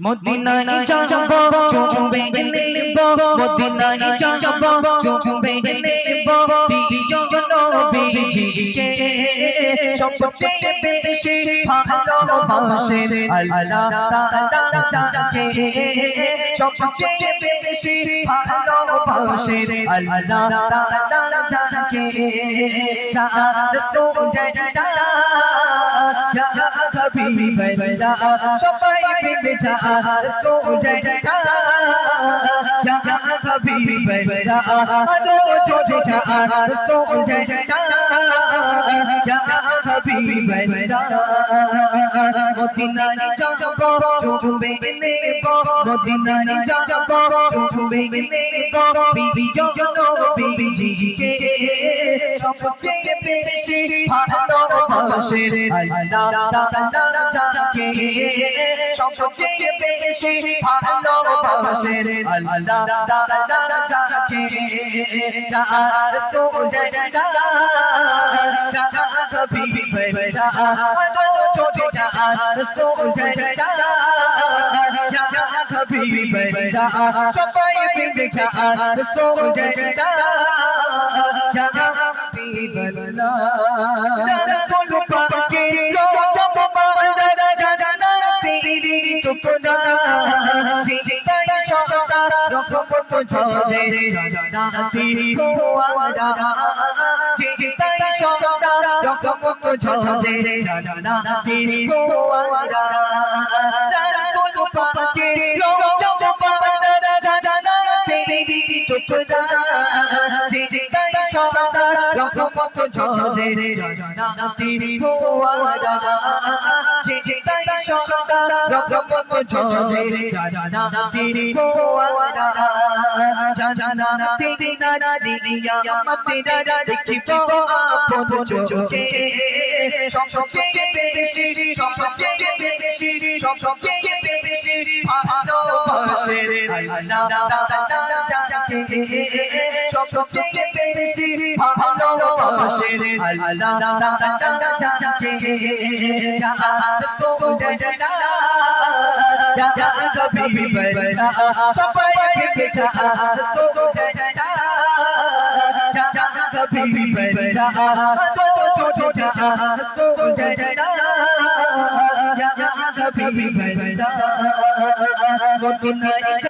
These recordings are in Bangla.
মদিনায় যাব চুমবে নেব মদিনায় যাব চুমবে নেব প্রিয় নবীজিকে সবচেয়ে বেশি ভালোবাসে আল্লাহ তাআলা যাকে সবচেয়ে বেশি ভালোবাসে আল্লাহ তাআলা যাকে রাসূলুল্লাহ ইয়া হাবিবাল্লাহ সবাই মিলে যা রাসূলুল্লাহ ইয়া হাবিবাল্লাহ আলো চোটে যা রাসূলুল্লাহ ইয়া হাবিবাল্লাহ মদিনায় যাব চুমবে নেব মদিনায় যাব চুমবে নেব প্রিয় নবীজিকে সবচেয়ে বেশি ভালোবাসে ইয়া হাবিবাল্লাহ আলো চোটে যা রাসূলুল্লাহ ইয়া হাবিবাল্লাহ সবাই মিলে যা রাসূলুল্লাহ ইয়া হাবিবাল্লাহ রাসূল পাকের রোজা মুবারক জান্নাতেরি টুকরা জিতাই সদা রহমত ঝরে জান্নাতেরি কোয়ারা জিতাই সদা রহমত ঝরে জান্নাতেরি কোয়ারা রাসূল পাকের রোজা মুবারক জান্নাতেরি টুকরা জিতাই সদা রহমত ঝরে জান্নাতেরি কোয়ারা জিতাই সদা রহমত ঝরে জান্নাতেরি কোয়ারা জান্নাতেরি নারিয়া মতেরা দেখিব আপন চোখে। সবচেয়ে বেশি সবচেয়ে বেশি সবচেয়ে বেশি ভালোবাসে আল্লাহ। তাআলা সবচেয়ে বেশি ভালোবাসে আল্লাহ তাআলা ইয়া রাসূলুল্লাহ ইয়া হাবিবাল্লাহ সবাই মিলে যা রাসূলুল্লাহ ইয়া হাবিবাল্লাহ আলো ছোটে যা রাসূলুল্লাহ ইয়া হাবিবাল্লাহ মদিনায়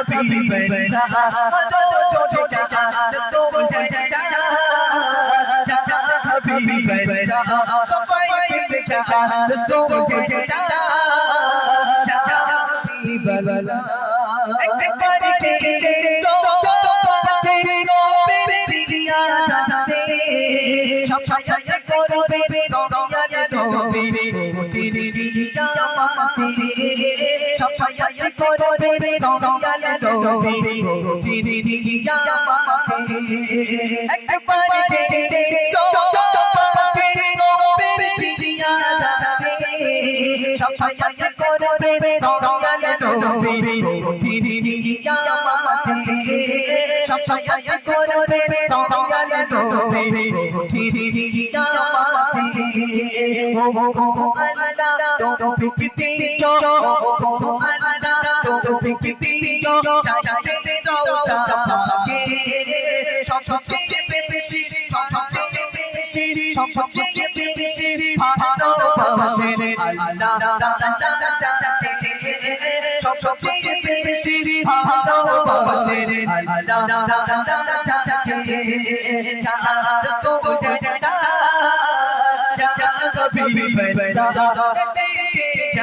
নেব মদিনায় যাব চুমবে নেব প্রিয় নবীজিকে সবচেয়ে বেশি সবচেয়ে বেশি সবচেয়ে বেশি ভালোবাসে আল্লাহ তাআলা যাকে সবচেয়ে বেশি ভালোবাসে আল্লাহ তাআলা যাকে ইয়া রাসূলুল্লাহ হাবিবাল্লাহ আলো চোটে যা রাসূলুল্লাহ ইয়া হাবিবাল্লাহ সবাই মিলে যা রাসূলুল্লাহ ইয়া হাবিবাল্লাহ একবার কেড়ে লো তোমাতে নবীর জিয়াদাতে সবাই করবে করবে দয়াল নবী কোটির কিয়ামতে একবার কেড়ে লো তোমাতে নবীর জিয়াদাতে সবাই করবে দয়াল নবী কোটির কিয়ামতে সবাই করবে দয়াল নবী কোটির কিয়ামতে ও ও আল্লাহ। তৌফিক দিও ও আল্লাহ তৌফিক দিও চাইতে দাও চাপাকে সবচেয়ে বেশি সবচেয়ে বেশি সবচেয়ে বেশি ভালোবাসে আল্লাহ যাকে সবচেয়ে বেশি ভালোবাসে আল্লাহ তাআলা যাকে ইয়া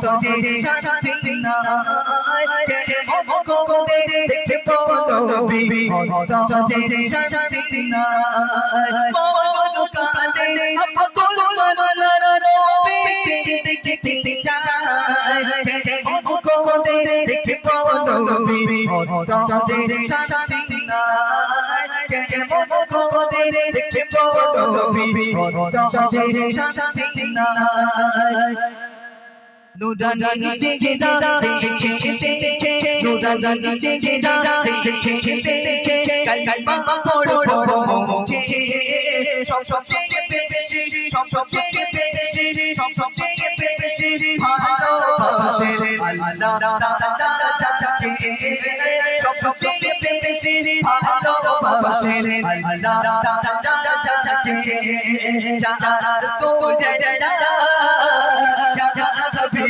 অন্তরে শান্তি নাই মন কোদে দেখে পড়বি অন্তরে শান্তি নাই মন কাঁদে আব্দুল নবী দেখতে চাই মন কোদে দেখে পড়বি অন্তরে শান্তি নাই মন কোদে দেখে পড়বি অন্তরে শান্তি নাই নুরানি নিচে যেটা দেখে দেখে নুরানি নিচে যেটা দেখে দেখে কালমা পড়ো পড়ো মুখে সব সবচেয়ে বেশি সব সবচেয়ে বেশি সব সবচেয়ে বেশি ভালোবাসে আল্লাহ তাআলা যাকে সব সবচেয়ে বেশি ভালোবাসে আল্লাহ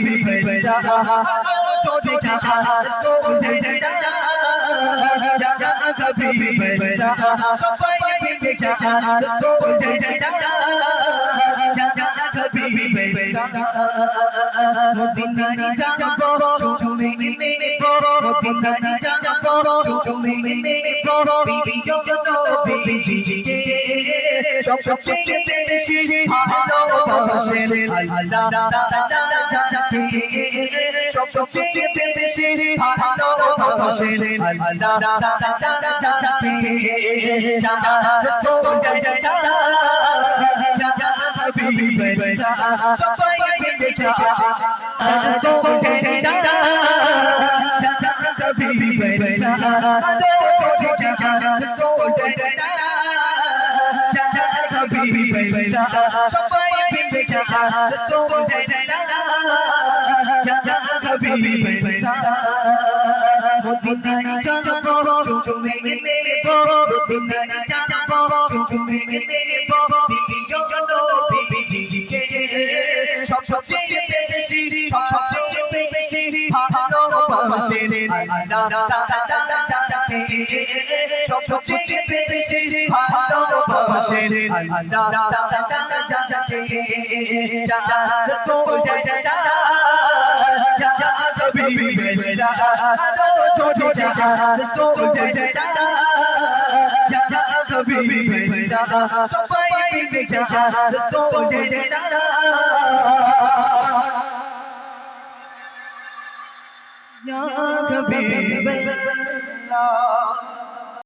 benda Chode jaha so benda Jaga kabhi benda Shabai benda jaha so benda Jaga হাবিবে মদিনারি যাব চুমে নেব মদিনারি যাব চুমে নেব প্রিয় নবীজিকে সবচেয়ে বেশি ভালোবাসেন আল্লাহ যাকে সবচেয়ে বেশি ভালোবাসেন আল্লাহ যাকে রাসূল মিলে যা রাসূল কবি বেলা আলো ছোটে যা রাসূল কবি বেলা সবাই মিলে যা রাসূল কবি বেলা মদিনায় যাব চুমে বড় মদিনায় যাব চুমে মেরে বড় বিবিও নবীজিকে সবচেয়ে বেশি সবচেয়ে বেশি ভালোবাসেন আল্লাহ তাআলা যাকে সবচেয়ে বেশি ভালোবাসেন আল্লাহ তাআলা যাকে রাসূল দাদা ya বেলা আলো ছোটে যা রাসূল দাদা ya বেলা সবাই যা রাসূল দাদা ya কবি বেলা